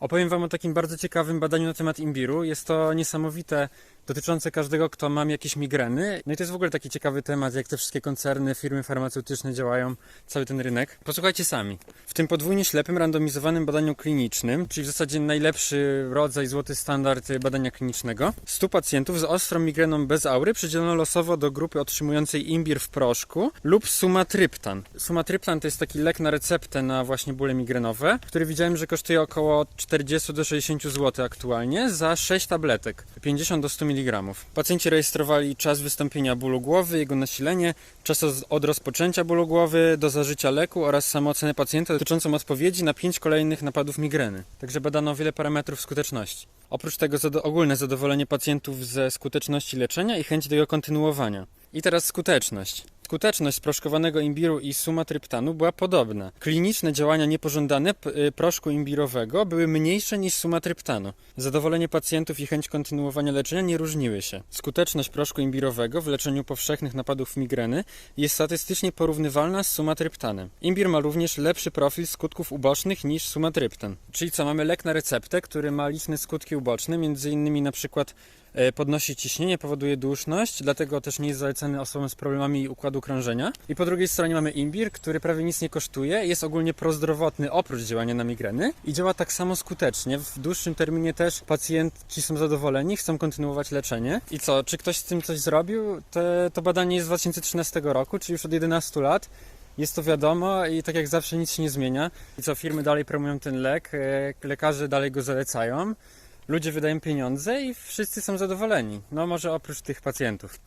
Opowiem Wam o takim bardzo ciekawym badaniu na temat imbiru. Jest to niesamowite, dotyczące każdego, kto ma jakieś migreny. No i to jest w ogóle taki ciekawy temat, jak te wszystkie koncerny, firmy farmaceutyczne działają, cały ten rynek. Posłuchajcie sami. W tym podwójnie ślepym, randomizowanym badaniu klinicznym, czyli w zasadzie najlepszy rodzaj, złoty standard badania klinicznego, 100 pacjentów z ostrą migreną bez aury przydzielono losowo do grupy otrzymującej imbir w proszku lub sumatryptan. Sumatryptan to jest taki lek na receptę na właśnie bóle migrenowe, który widziałem, że kosztuje około 40 do 60 zł aktualnie za 6 tabletek, 50 do 100 mg. Pacjenci rejestrowali czas wystąpienia bólu głowy, jego nasilenie, czas od- rozpoczęcia bólu głowy do zażycia leku oraz samoocenę pacjenta dotyczącą odpowiedzi na 5 kolejnych napadów migreny. Także badano wiele parametrów skuteczności. Oprócz tego ogólne zadowolenie pacjentów ze skuteczności leczenia i chęć do jego kontynuowania. I teraz skuteczność. Skuteczność proszkowanego imbiru i sumatryptanu była podobna. Kliniczne działania niepożądane y, proszku imbirowego były mniejsze niż sumatryptanu. Zadowolenie pacjentów i chęć kontynuowania leczenia nie różniły się. Skuteczność proszku imbirowego w leczeniu powszechnych napadów migreny jest statystycznie porównywalna z sumatryptanem. Imbir ma również lepszy profil skutków ubocznych niż sumatryptan. Czyli co, mamy lek na receptę, który ma liczne skutki uboczne, innymi na przykład e, podnosi ciśnienie, powoduje duszność, dlatego też nie jest zalecany osobom z problemami układu I po drugiej stronie mamy imbir, który prawie nic nie kosztuje, jest ogólnie prozdrowotny oprócz działania na migreny i działa tak samo skutecznie. W dłuższym terminie też pacjenci są zadowoleni, chcą kontynuować leczenie. I co, czy ktoś z tym coś zrobił? To badanie jest z 2013 roku, czyli już od 11 lat. Jest to wiadomo i tak jak zawsze nic się nie zmienia. I co, firmy dalej promują ten lek, e, lekarze dalej go zalecają, ludzie wydają pieniądze i wszyscy są zadowoleni. No może oprócz tych pacjentów.